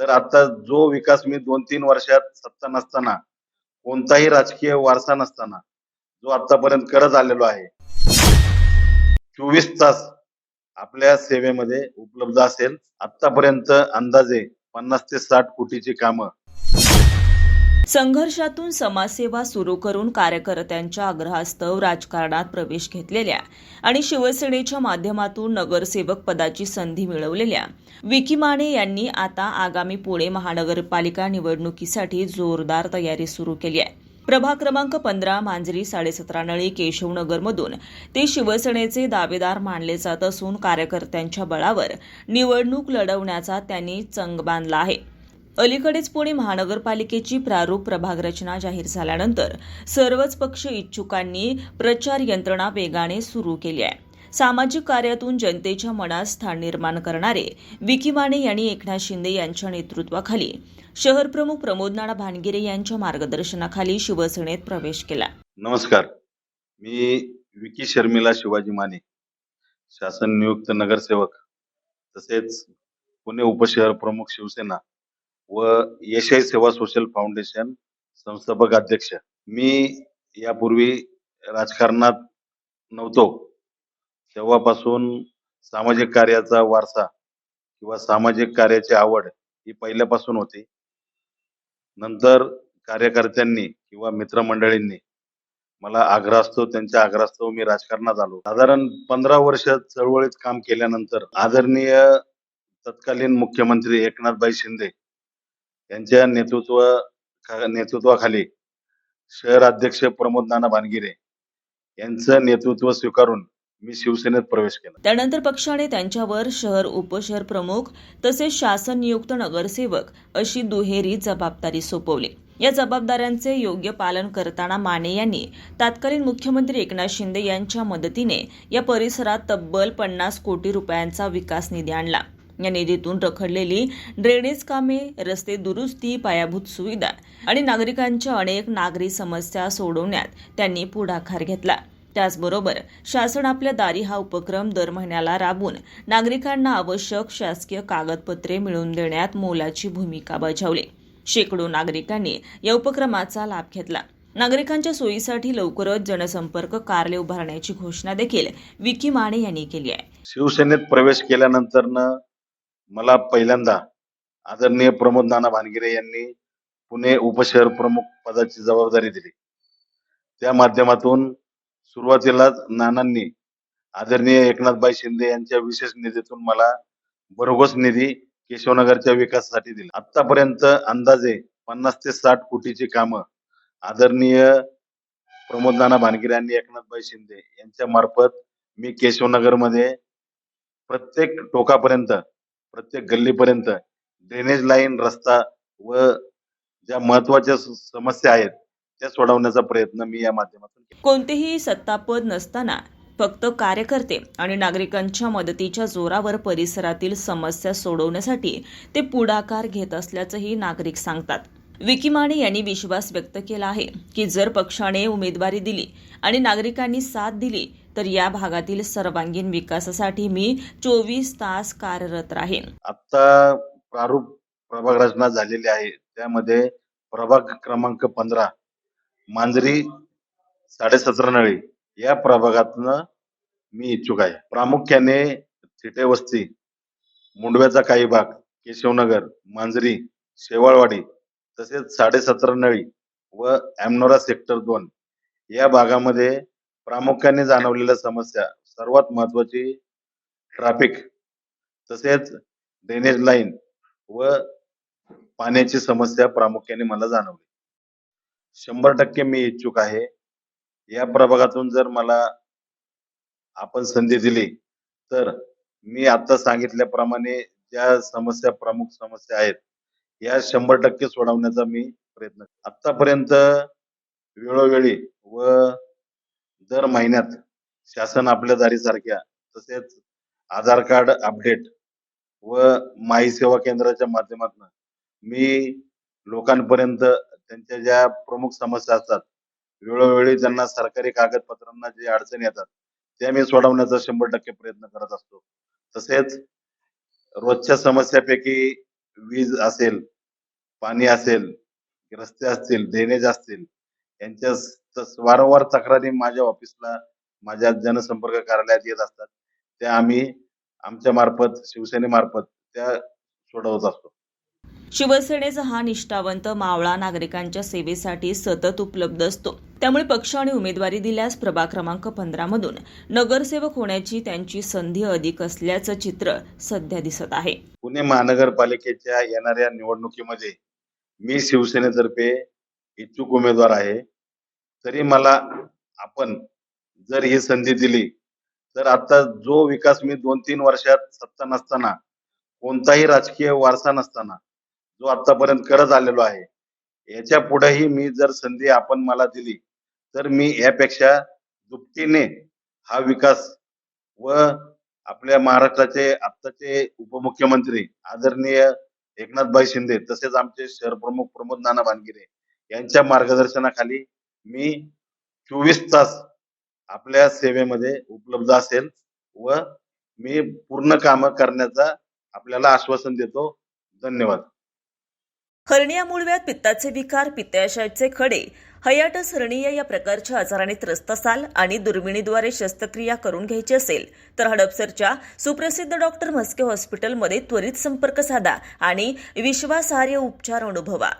तर आता जो विकास मी दोन तीन वर्षात सत्ता नसताना कोणताही राजकीय वारसा नसताना जो आतापर्यंत करत आलेलो आहे चोवीस तास आपल्या सेवेमध्ये उपलब्ध असेल. आतापर्यंत अंदाजे पन्नास ते साठ कोटीची कामं संघर्षातून समाजसेवा सुरू करून कार्यकर्त्यांच्या आग्रहास्तव राजकारणात प्रवेश घेतलेल्या आणि शिवसेनेच्या माध्यमातून नगरसेवक पदाची संधी मिळवलेल्या विकी माने यांनी आता आगामी पुणे महानगरपालिका निवडणुकीसाठी जोरदार तयारी सुरू केली आहे. प्रभाग क्रमांक पंधरा मांजरी साडेसतरा नळी केशवनगरमधून ते शिवसेनेचे दावेदार मानले जात असून कार्यकर्त्यांच्या बळावर निवडणूक लढवण्याचा त्यांनी चंग बांधला आहे. अलीकडेच पुणे महानगरपालिकेची प्रारूप प्रभाग रचना जाहीर झाल्यानंतर सर्वच पक्ष इच्छुकांनी प्रचार यंत्रणा वेगाने सुरू केली आहे. सामाजिक कार्यातून जनतेच्या मनात स्थान निर्माण करणारे विकी माने यांनी एकनाथ शिंदे यांच्या नेतृत्वाखाली शहरप्रमुख प्रमोद नाना भानगिरे यांच्या मार्गदर्शनाखाली शिवसेनेत प्रवेश केला. नमस्कार. मी विकी शर्मिला शिवाजी माने शासन नियुक्त नगरसेवक तसेच पुणे उपशहर प्रमुख शिवसेना व यशय सेवा सोशल फाउंडेशन संस्थापक अध्यक्ष. मी यापूर्वी राजकारणात नव्हतो. तेव्हापासून सामाजिक कार्याचा वारसा किंवा सामाजिक कार्याची आवड ही पहिल्यापासून होती. नंतर कार्यकर्त्यांनी किंवा मित्रमंडळींनी मला आग्रहास्तव त्यांच्या आग्रहास्तव मी राजकारणात आलो. साधारण पंधरा वर्ष चळवळीत काम केल्यानंतर आदरणीय तत्कालीन मुख्यमंत्री एकनाथभाई शिंदे यांच्या नेतृत्व नेतृत्वाखाली शहर अध्यक्ष प्रमोद नाना भानगिरे यांचं नेतृत्व स्वीकारून मी शिवसेनेत प्रवेश केला. त्यानंतर पक्षाने त्यांच्यावर शहर उपशहर प्रमुख तसेच शासन नियुक्त नगरसेवक अशी दुहेरी जबाबदारी सोपवली. या जबाबदाऱ्यांचे योग्य पालन करताना माने यांनी तत्कालीन मुख्यमंत्री एकनाथ शिंदे यांच्या मदतीने या परिसरात तब्बल पन्नास कोटी रुपयांचा विकास निधी आणला. या निधीतून रखडलेली ड्रेनेज कामे रस्ते दुरुस्ती पायाभूत सुविधा आणि नागरिकांच्या अनेक नागरी समस्या सोडवण्यात त्यांनी पुढाकार घेतला. त्याचबरोबर शासन आपल्या दारी हा उपक्रम दर महिन्याला राबून नागरिकांना आवश्यक शासकीय कागदपत्रे मिळवून देण्यात मोलाची भूमिका बजावली. शेकडो नागरिकांनी या उपक्रमाचा लाभ घेतला. नागरिकांच्या सोयीसाठी लवकरच जनसंपर्क कार्यालय उभारण्याची घोषणा देखील विकी माने यांनी केली आहे. शिवसेनेत प्रवेश केल्यानंतर मला पहिल्यांदा आदरणीय प्रमोद नाना भानगिरे यांनी पुणे उपशहर प्रमुख पदाची जबाबदारी दिली. त्या माध्यमातून सुरुवातीलाच नानांनी आदरणीय एकनाथबाई शिंदे यांच्या विशेष निधीतून मला भरघोस निधी केशवनगरच्या विकासासाठी दिला. आतापर्यंत अंदाजे पन्नास ते साठ कोटीची कामं आदरणीय प्रमोद नाना भानगिरे आणि एकनाथबाई शिंदे यांच्या मार्फत मी केशवनगरमध्ये प्रत्येक टोकापर्यंत प्रत्येक गल्लीपर्यंत ड्रेनेज लाईन रस्ता व ज्या महत्त्वाच्या समस्या आहेत त्या सोडवण्याचा प्रयत्न मी या माध्यमातून कोणतेही सत्तापद नसताना फक्त कार्यकर्ते आणि नागरिकांच्या मदतीच्या जोरावर परिसरातील समस्या सोडवण्यासाठी ते पुढाकार घेत असल्याचंही नागरिक सांगतात. विकी माने यांनी विश्वास व्यक्त केला आहे की जर पक्षाने उमेदवारी दिली आणि नागरिकांनी साथ दिली तर या भागातील सर्वांगीण विकासासाठी मी चोवीस तास कार्यरत राहीन. आता प्रारूप प्रभाग रचना झालेली आहे. त्यामध्ये प्रभाग क्रमांक पंधरा मांजरी साडेसतरा नळी या प्रभागातनं मी इच्छुक आहे. प्रामुख्याने थिटे वस्ती मुंडव्याचा काही भाग केशवनगर मांजरी शेवाळवाडी तसेच साडेसतरा नळी व ॲमनोरा सेक्टर दोन या भागामध्ये प्रामुख्याने जाणवलेल्या समस्या सर्वात महत्वाची ट्रॅफिक तसेच ड्रेनेज लाईन व पाण्याची समस्या प्रामुख्याने मला जाणवली. शंभर टक्के मी इच्छुक आहे. या प्रभागातून जर मला आपण संधी दिली तर मी आता सांगितल्याप्रमाणे ज्या समस्या प्रमुख समस्या आहेत या शंभर टक्के सोडवण्याचा मी प्रयत्न आतापर्यंत वेळोवेळी व दर महिन्यात शासन आपल्या दारीसारख्या तसेच आधार कार्ड अपडेट व माई सेवा केंद्राच्या माध्यमातून मी लोकांपर्यंत त्यांच्या ज्या प्रमुख समस्या असतात वेळोवेळी त्यांना सरकारी कागदपत्रांना जे अडचणी येतात त्या मी सोडवण्याचा शंभर टक्के प्रयत्न करत असतो. तसेच रोजच्या समस्यापैकी वीज असेल पाणी असेल रस्ते असतील ड्रेनेज असतील यांच्या स- वारंवार तक्रारी माझ्या ऑफिसला माझ्या जनसंपर्क कार्यालयात येत असतात. त्या आम्ही आमच्या मार्फत शिवसेनेमार्फत त्या सोडवत असतो. शिवसेनेचा हा निष्ठावंत मावळा नागरिकांच्या सेवेसाठी सतत उपलब्ध असतो. त्यामुळे पक्ष आणि उमेदवारी दिल्यास प्रभाग क्रमांक पंधरा मधून नगरसेवक होण्याची त्यांची संधी अधिक असल्याचं चित्र सध्या दिसत आहे. पुणे महानगरपालिकेच्या येणाऱ्या निवडणुकीमध्ये मी शिवसेनेतर्फे इच्छुक उमेदवार आहे. तरी मला आपण जर ही संधी दिली तर आता जो विकास मी दोन तीन वर्षात सत्ता नसताना कोणताही राजकीय वारसा नसताना जो आतापर्यंत करत आलेलो आहे याच्या पुढेही मी जर संधी आपण मला दिली तर मी यापेक्षा दुपटीने हा विकास व आपल्या महाराष्ट्राचे आत्ताचे उपमुख्यमंत्री आदरणीय एकनाथभाई शिंदे तसेच आमचे शहर प्रमुख प्रमोद नाना भानगिरे यांच्या मार्गदर्शनाखाली मी चोवीस तास आपल्या सेवेमध्ये उपलब्ध असेल व मी पूर्ण काम करण्याचा आपल्याला आश्वासन देतो. धन्यवाद. हर्निया मूळव्यात पित्ताचे विकार पित्ताशयाचे खडे हयाटस हर्निया या प्रकारच्या आजाराने त्रस्त असाल आणि दुर्बिणीद्वारे शस्त्रक्रिया करून घ्यायची असेल तर हडपसरच्या सुप्रसिद्ध डॉक्टर म्हस्के हॉस्पिटलमध्ये त्वरित संपर्क साधा आणि विश्वासार्ह उपचार अनुभवा.